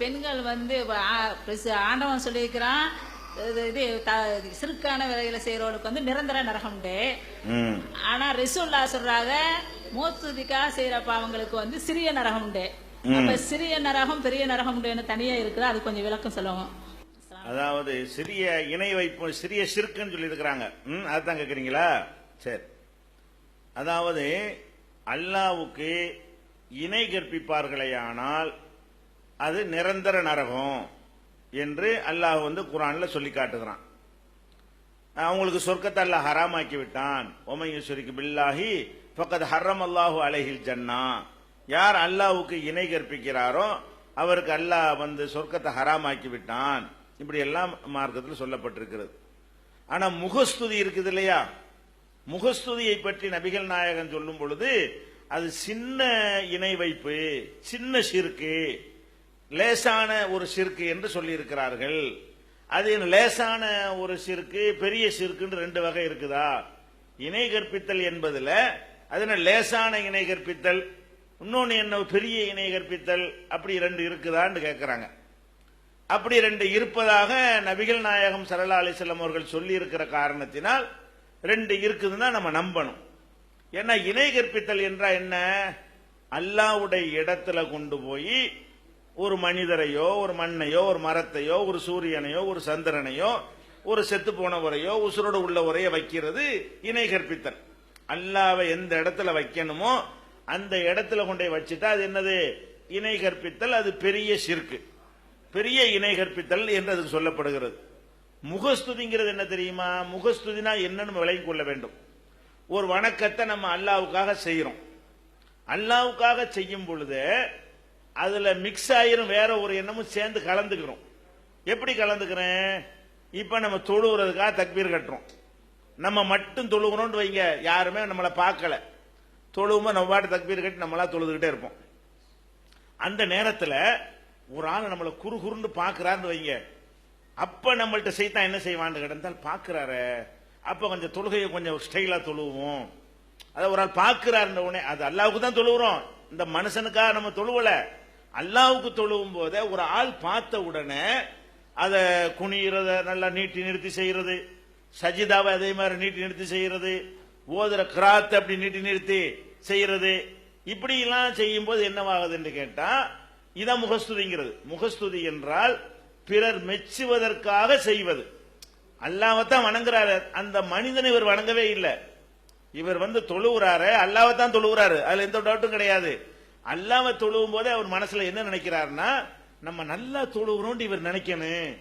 பெண்கள் வந்து ஆண்டவன் சொல்லியிருக்கிறான் இது சிறுக்கான வேலைகளை செய்யறவங்களுக்கு வந்து நிரந்தர நரகம்ண்டு ஆனா ரிசுல்லா சொல்றாங்க மூத்துதிக்கா செய்யற பாவங்களுக்கு வந்து சிறிய நரகம்ண்டு அப்ப சிறிய நரகம் பெரிய நரகம்னு தனியா இருக்குது அது கொஞ்சம் விளக்கம் சொல்லுவோம் அதாவது சிறிய இணை வைப்பு சிறிய சிறுக்குன்னு சொல்லி இருக்கிறாங்க ம் அதுதான் கேக்குறீங்களா? சரி. அதாவது அல்லாவுக்கு இணை கற்பிப்பார்களேயானால் அது நிரந்தர நரகம் என்று அல்லாஹ் வந்து குரான்ல சொல்லி காட்டுகிறான். அவங்களுக்கு சொர்க்கத்தை அல்லாஹ் ஹராமாக்கி விட்டான். ஒமையுஸ்வரிக்கு பில்லாஹி பக்கத்து ஹர்ரம் அல்லாஹு அலைஹில் ஜன்னா. யார் அல்லாஹுக்கு இணை கற்பிக்கிறாரோ அவருக்கு அல்லாஹ் வந்து சொர்க்கத்தை ஹராமாக்கி விட்டான். இப்படி எல்லாம் மார்க்கத்தில் சொல்லப்பட்டிருக்கிறது. ஆனா முகஸ்துதி இருக்குது இல்லையா? முகஸ்துதியை பற்றி நபிகள் நாயகன் சொல்லும் பொழுது அது சின்ன இணை வைப்பு சின்ன சிறுக்கு. லேசான ஒரு சிறுக்கு என்று சொல்லியிருக்கிறார்கள். அது லேசான ஒரு சிறுக்கு பெரிய சிற்குன்னு ரெண்டு வகை இருக்குதா? இணை கற்பித்தல் என்பதுல அது லேசான இணை கற்பித்தல் இன்னொன்று என்ன பெரிய இணை கற்பித்தல் அப்படி ரெண்டு இருக்குதான்னு கேட்கிறாங்க அப்படி ரெண்டு இருப்பதாக நபிகள் நாயகம் சரலா அலிசல்லம் அவர்கள் சொல்லியிருக்கிற காரணத்தினால் ரெண்டு இருக்குதுன்னா நம்ம நம்பணும். ஏன்னா இணை கற்பித்தல் என்றால் என்ன? அல்லாவுடைய இடத்துல கொண்டு போய் ஒரு மனிதரையோ ஒரு மண்ணையோ ஒரு மரத்தையோ ஒரு சூரியனையோ ஒரு சந்திரனையோ ஒரு செத்து போனவரையோ உசுரோடு உள்ளவரையோ வைக்கிறது இணை கற்பித்தல். அல்லாவை எந்த இடத்துல வைக்கணுமோ அந்த இடத்துல கொண்டு போய் வச்சுட்டா அது என்னது? இணை கற்பித்தல் அது பெரிய சிற்கு. பெரிய இணை கற்பித்தல் என்று அதுக்கு சொல்லப்படுகிறது. முகஸ்துதிங்கிறது என்ன தெரியுமா? முகஸ்துதினா என்னன்னு விளங்கி கொள்ள வேண்டும்? ஒரு வணக்கத்தை நம்ம அல்லாவுக்காக செய்யறோம் அல்லாவுக்காக செய்யும் பொழுது அதுல மிக்ஸ் ஆயிரும் வேற ஒரு எண்ணமும் சேர்ந்து கலந்துக்கிறோம். எப்படி கலந்துக்கிறேன்? இப்ப நம்ம தொழுகிறதுக்காக தக்பீர் கட்டுறோம். நம்ம மட்டும் தொழுகிறோம்னு வைங்க யாருமே நம்மளை பார்க்கல. தொழுவுமா நம்ம பாட்டு தக்பீர் கட்டி நம்மளா தொழுதுகிட்டே இருப்போம். அந்த நேரத்தில் ஒரு ஆள் நம்மளை குறுகுறுன்னு பார்க்குறாருன்னு வைங்க. அப்ப நம்மள்ட்ட செய்தான் என்ன செய்வான்னு கிடந்தால் பாக்குறாரு அப்ப கொஞ்சம் தொழுகையை கொஞ்சம் ஸ்டைலா தொழுவோம். அதை ஒரு ஆள் பார்க்குறாருன்ற உடனே அது அல்லாவுக்கு தான் தொழுகிறோம் இந்த மனுஷனுக்காக நம்ம தொழுவலை. அல்லாவுக்கு தொழுவும் போத ஒரு ஆள் பார்த்த உடனே அதை குனிகிறத நல்லா நீட்டி நிறுத்தி செய்யறது. சஜிதாவை அதே மாதிரி நீட்டி நிறுத்தி செய்யறது. ஓதுற கிராத் அப்படி நீட்டி நிறுத்தி செய்யறது. இப்படி எல்லாம் செய்யும் போது என்னவாகுதுன்னு கேட்டா இதான் முகஸ்துதிங்கிறது. முகஸ்துதி என்றால் பிறர் மெச்சுவதற்காக செய்வது. அல்லாஹ்வைத்தான் வணங்குறாரு. அந்த மனிதனை இவர் வணங்கவே இல்லை. இவர் வந்து தொழுகிறாரு அல்லாவை தான் தொழுகிறாரு அதுல எந்த டவுட்டும் கிடையாது. அல்லாவை தொழுவும் போதே அவர் மனசுல என்ன நினைக்கிறாருன்னா நம்ம நல்லா தொழுகிறோம் இவர் நினைக்கணும்.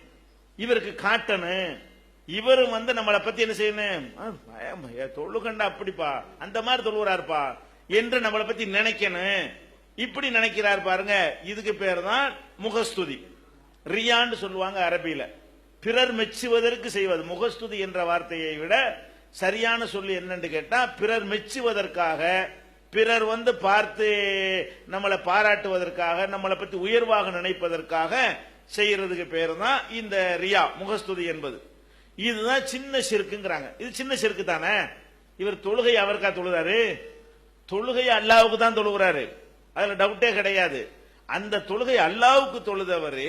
இவருக்கு காட்டணும். இவரும் வந்து நம்மளை பத்தி என்ன செய்யணும்? ஆ, பயம், தொழுகண்டா அப்படிப்பா. அந்த மாதிரி தொழுகிறாருப்பா என்று நம்மளை பத்தி நினைக்கணும். இப்படி நினைக்கிறார் பாருங்க. இதுக்கு பேர் தான் முகஸ்துதி. ரியான்னு சொல்லுவாங்க அரபியில. பிறர் மெச்சுவதற்கு செய்வது. முகஸ்துதி என்ற வார்த்தையை விட சரியான சொல்லு என்னன்னு கேட்டா பிறர் மெச்சுவதற்காக பிறர் வந்து பார்த்து நம்மளை பாராட்டுவதற்காக நம்மளை பற்றி உயர்வாக நினைப்பதற்காக செய்யறதுக்கு பேர் தான் இந்த ரியா முகஸ்துதி என்பது. இதுதான் சின்ன சிறுக்குங்கிறாங்க. இது சின்ன சிறுக்கு தானே? இவர் தொழுகை அவருக்கா தொழுதாரு? தொழுகை அல்லாவுக்கு தான் தொழுகிறாரு. அதுல டவுட்டே கிடையாது. அந்த தொழுகை அல்லாவுக்கு தொழுதவர்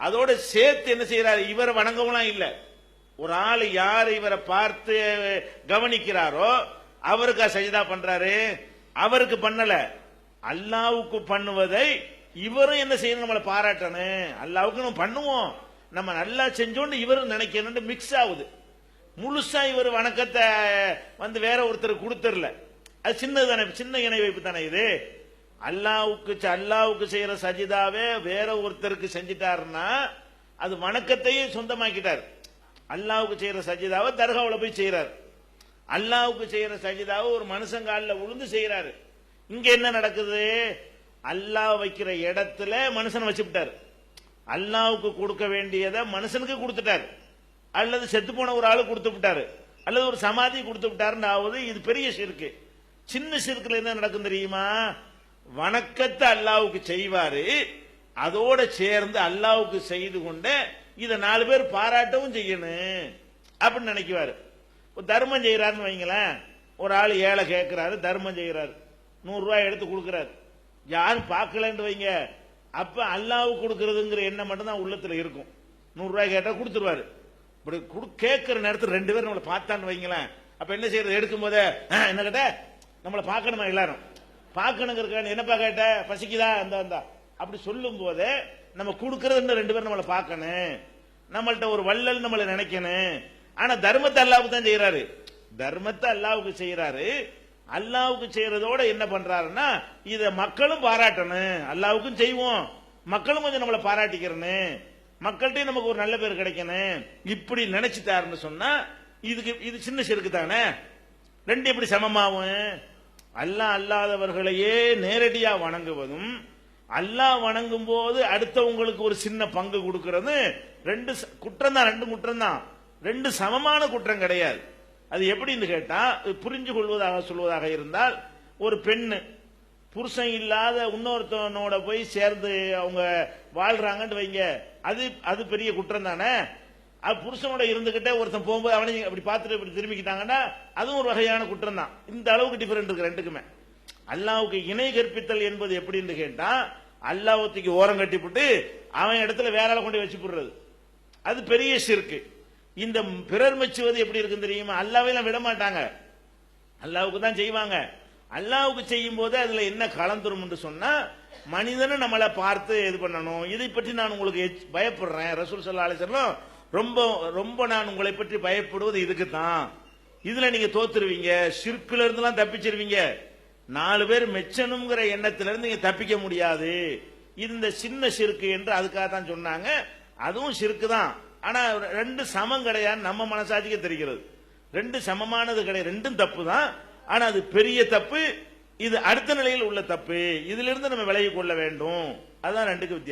அதோட சேர்த்து என்ன செய்யறாரு? இவரை வணங்கவும்லாம் இல்ல. ஒரு ஆள் யார் இவரை பார்த்து கவனிக்கிறாரோ அவருக்கா சஜிதா பண்றாரு? அவருக்கு பண்ணல. அல்லாவுக்கு பண்ணுவதை இவரும் என்ன செய்யணும்? நம்மளை பாராட்டணும் அல்லாவுக்கு நம்ம பண்ணுவோம். நம்ம நல்லா செஞ்சோன்னு இவரும் நினைக்கணும் மிக்ஸ் ஆகுது. முழுசா இவர் வணக்கத்தை வந்து வேற ஒருத்தர் கொடுத்துடல. அது சின்னது தானே சின்ன இணை வைப்பு தானே இது. அல்லாவுக்கு ச- அல்லாவுக்கு செய்யற சஜிதாவே வேற ஒருத்தருக்கு செஞ்சிட்டாருன்னா அது வணக்கத்தையே சொந்தமாக்கிட்டார். அல்லாவுக்கு செய்யற சஜிதாவை தர்காவில் போய் செய்யறாரு அல்லாவுக்கு செய்யற சஜிதாவை ஒரு மனுஷங்காலில் உளுந்து செய்யறாரு. இங்க என்ன நடக்குது? அல்லாஹ் வைக்கிற இடத்துல மனுஷனை வச்சுட்டாரு அல்லாவுக்கு கொடுக்க வேண்டியதை மனுஷனுக்கு கொடுத்துட்டாரு. அல்லது செத்து போன ஒரு ஆளு கொடுத்து விட்டாரு. அல்லது ஒரு சமாதி கொடுத்து விட்டாருன்னு ஆகுது இது பெரிய சிறுக்கு சின்ன சிறுக்குல என்ன நடக்கும் தெரியுமா? வணக்கத்தை அல்லாவுக்கு செய்வாரு. அதோட சேர்ந்து அல்லாவுக்கு செய்து கொண்டு இதை நாலு பேர் பாராட்டவும் செய்யணும். அப்படின்னு நினைக்குவாரு. தர்மம் செய்யறாருன்னு வைங்களேன். ஒரு ஆள் ஏழை கேட்கிறாரு தர்மம் செய்யறாரு. நூறு ரூபாய் எடுத்து கொடுக்குறாரு. யாரும் பார்க்கலன்னு வைங்க. அப்ப அல்லாவு கொடுக்கறதுங்கிற எண்ணம் மட்டும்தான் உள்ளத்துல இருக்கும். நூறு ரூபாய் கேட்டா கொடுத்துருவாரு. இப்படி குடு- கேட்கிற நேரத்தில் ரெண்டு பேரும் நம்மளை பார்த்தான்னு வைங்களேன். அப்ப என்ன செய்யறது? எடுக்கும் போதே என்ன கேட்ட நம்மளை பார்க்கணுமா எல்லாரும்? பார்க்கணுங்கிறக்கான என்னப்பா கேட்ட? பசிக்குதா? அந்த அந்த. அப்படி சொல்லும் போதே நம்ம கொடுக்கறதுன்னு ரெண்டு பேரும் நம்மளை பார்க்கணும். நம்மள்ட்ட ஒரு வள்ளல் நம்மளை நினைக்கணும். ஆனா தர்மத்தை அல்லாவுக்கு தான் செய்யறாரு தர்மத்தை அல்லாவுக்கு செய்யறாரு அல்லாவுக்கு செய்யறதோட என்ன பண்றாருன்னா இத மக்களும் பாராட்டணும். அல்லாவுக்கும் செய்வோம். மக்களும் கொஞ்சம் நம்மளை பாராட்டிக்கிறனு மக்கள்கிட்டயும் நமக்கு ஒரு நல்ல பேர் கிடைக்கணும். இப்படி நினைச்சிட்டாருன்னு சொன்னா இதுக்கு இது சின்ன சிறுக்கு தானே? ரெண்டு எப்படி சமமாகும்? அல்லாஹ் அல்லாதவர்களையே நேரடியா வணங்குவதும் அல்லாஹ் வணங்கும் போது அடுத்தவங்களுக்கு ஒரு சின்ன பங்கு கொடுக்கறது ரெண்டு குற்றம் தான் ரெண்டு குற்றம் தான் ரெண்டு சமமான குற்றம் கிடையாது. அது எப்படின்னு கேட்டா புரிஞ்சு கொள்வதாக சொல்வதாக இருந்தால் ஒரு பெண்ணு புருஷன் இல்லாத இன்னொருத்தவனோட போய் சேர்ந்து அவங்க வாழ்றாங்கன்னு வைங்க. அது அது பெரிய குற்றம் தானே? அது புருஷனோட இருந்துகிட்டே ஒருத்தன் போகும்போது அவனை அப்படி பார்த்துட்டு இப்படி திரும்பிக்கிட்டாங்கன்னா அதுவும் ஒரு வகையான குற்றம் தான். இந்த அளவுக்கு டிஃபரெண்ட் இருக்கு ரெண்டுக்குமே. அல்லாவுக்கு இணை கற்பித்தல் என்பது எப்படின்னு கேட்டா அல்லாவத்துக்கு ஓரம் கட்டிவிட்டு அவன் இடத்துல வேற ஆளை கொண்டு வச்சு போடுறது அது பெரிய சிற்கு இந்த பிறர் மெச்சுவது எப்படி இருக்குன்னு தெரியுமா? அல்லாவையெல்லாம் விட மாட்டாங்க அல்லாவுக்கு தான் செய்வாங்க. அல்லாவுக்கு செய்யும் போது அதுல என்ன கலந்துரும் என்று சொன்னா மனிதனை நம்மளை பார்த்து இது பண்ணணும். இதை பற்றி நான் உங்களுக்கு பயப்படுறேன். ரசூல் சல்லா அலிசல்லாம் ரொம்ப ரொம்ப நான் உங்களை பற்றி பயப்படுவது இதுக்கு தான் இதுல நீங்க தோத்துருவீங்க. சிற்குல இருந்துலாம் தப்பிச்சிருவீங்க. நாலு பேர் மெச்சனுங்கிற எண்ணத்துல இருந்து நீங்க தப்பிக்க முடியாது. இந்த சின்ன சிறுக்கு என்று அதுக்காக தான் சொன்னாங்க. அதுவும் சிறுக்கு தான் ஆனா ரெண்டு சமம் கிடையாதுன்னு நம்ம மனசாட்சிக்கு தெரிகிறது. ரெண்டு சமமானது கிடையாது. ரெண்டும் தப்பு தான் ஆனா அது பெரிய தப்பு. இது அடுத்த நிலையில் உள்ள தப்பு. இதிலிருந்து நம்ம விலகி கொள்ள வேண்டும். அதான் ரெண்டுக்கு வித்தியாசம்.